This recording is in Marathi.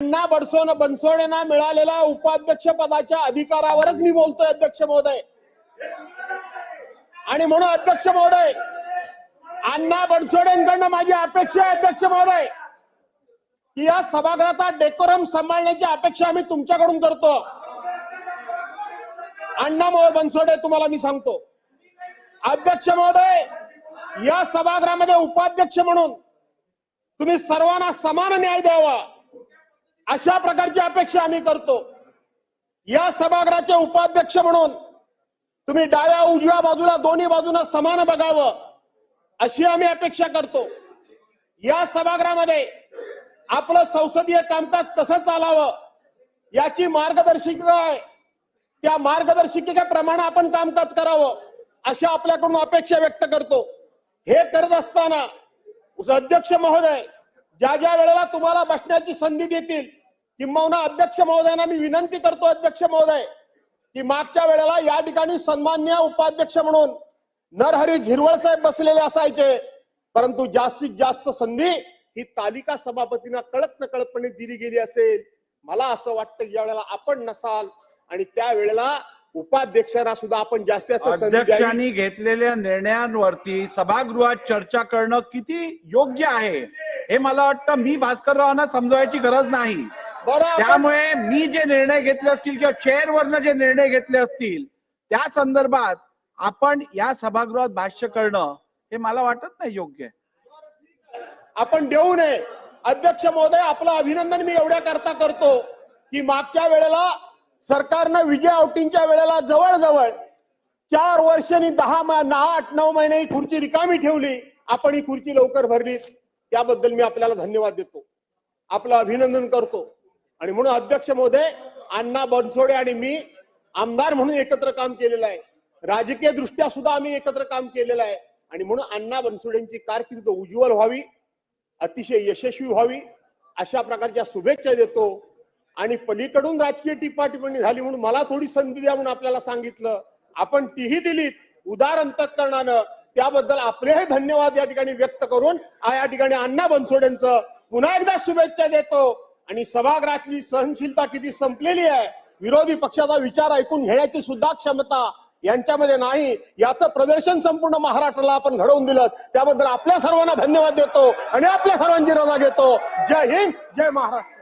अण्णा बडसोन बनसोडेंना मिळालेल्या उपाध्यक्ष पदाच्या अधिकारावरच मी बोलतोय अध्यक्ष महोदय. आणि म्हणून अध्यक्ष महोदय अण्णा बनसोडेंकडनं माझी अपेक्षा आहे अध्यक्ष महोदय. की या सभागृहाचा डेकोरम सांभाळण्याची अपेक्षा आम्ही तुमच्याकडून करतो. अण्णा मोहन बनसोडे तुम्हाला मी सांगतो. अध्यक्ष महोदय या सभागृहामध्ये उपाध्यक्ष म्हणून तुम्ही सर्वांना समान न्याय द्यावा. अशा प्रकारची अपेक्षा आम्ही करतो. या सभागृहाचे उपाध्यक्ष म्हणून तुम्ही डाव्या उजव्या बाजूला दोन्ही बाजूला समान बघावं अशी आम्ही अपेक्षा करतो. या सभागृहामध्ये आपलं संसदीय कामकाज कसं चालावं याची मार्गदर्शिका आहे त्या मार्गदर्शिकेप्रमाणे आपण कामकाज करावं अशा आपल्याकडून अपेक्षा व्यक्त करतो. हे करत असताना अध्यक्ष महोदय ज्या ज्या वेळेला तुम्हाला बसण्याची संधी देतील किंबहुना अध्यक्ष महोदयांना मी विनंती करतो अध्यक्ष महोदय की मागच्या वेळेला या ठिकाणी सन्मान्य उपाध्यक्ष म्हणून नरहरी झिरवळ साहेब बसलेले असायचे. परंतु जास्तीत जास्त संधी ही तालिका सभापतींना कळत नकळतपणे दिली गेली असेल. मला असं वाटतं या ज्या वेळेला आपण नसाल आणि त्या वेळेला उपाध्यक्षांना सुद्धा आपण जास्तीत जास्त अध्यक्षांनी घेतलेल्या निर्णयांवरती सभागृहात चर्चा करणं किती योग्य आहे हे मला वाटतं मी भास्कररावांना समजवायची गरज नाही. त्यामुळे मी जे निर्णय घेतले असतील किंवा चेअरवरनं जे निर्णय घेतले असतील त्या संदर्भात आपण या सभागृहात भाष्य करणं हे मला वाटत नाही योग्य आहे. आपण देऊ नये. अध्यक्ष महोदय आपलं अभिनंदन मी एवढ्या करता करतो की मागच्या वेळेला सरकारनं विजय औटींच्या वेळेला जवळजवळ चार वर्ष आणि दहा मा- दहा आठ नऊ महिने ही खुर्ची रिकामी ठेवली. आपण ही खुर्ची लवकर भरली त्याबद्दल मी आपल्याला धन्यवाद देतो. आपलं अभिनंदन करतो. आणि म्हणून अध्यक्ष महोदय अण्णा बनसोडे आणि मी आमदार म्हणून एकत्र काम केलेलं आहे. राजकीय दृष्ट्या सुद्धा आम्ही एकत्र काम केलेलं आहे. आणि म्हणून अण्णा बनसोडेंची कारकीर्द उज्ज्वल व्हावी अतिशय यशस्वी व्हावी अशा प्रकारच्या शुभेच्छा देतो. आणि पलीकडून राजकीय टिपाटिपणी झाली म्हणून मला थोडी संधी द्या म्हणून आपल्याला सांगितलं. आपण तीही दिलीत उदार अंतकरणानं. त्याबद्दल आपलेही धन्यवाद या ठिकाणी व्यक्त करून या ठिकाणी अण्णा बनसोडेंचं पुन्हा एकदा शुभेच्छा देतो. आणि सभागृहातली सहनशीलता किती संपलेली आहे विरोधी पक्षाचा विचार ऐकून घेण्याची सुद्धा क्षमता यांच्यामध्ये नाही. याचं प्रदर्शन संपूर्ण महाराष्ट्राला आपण घडवून दिलं. त्याबद्दल आपल्या सर्वांना धन्यवाद देतो आणि आपल्या सर्वांची रजा घेतो. जय हिंद जय महाराष्ट्र.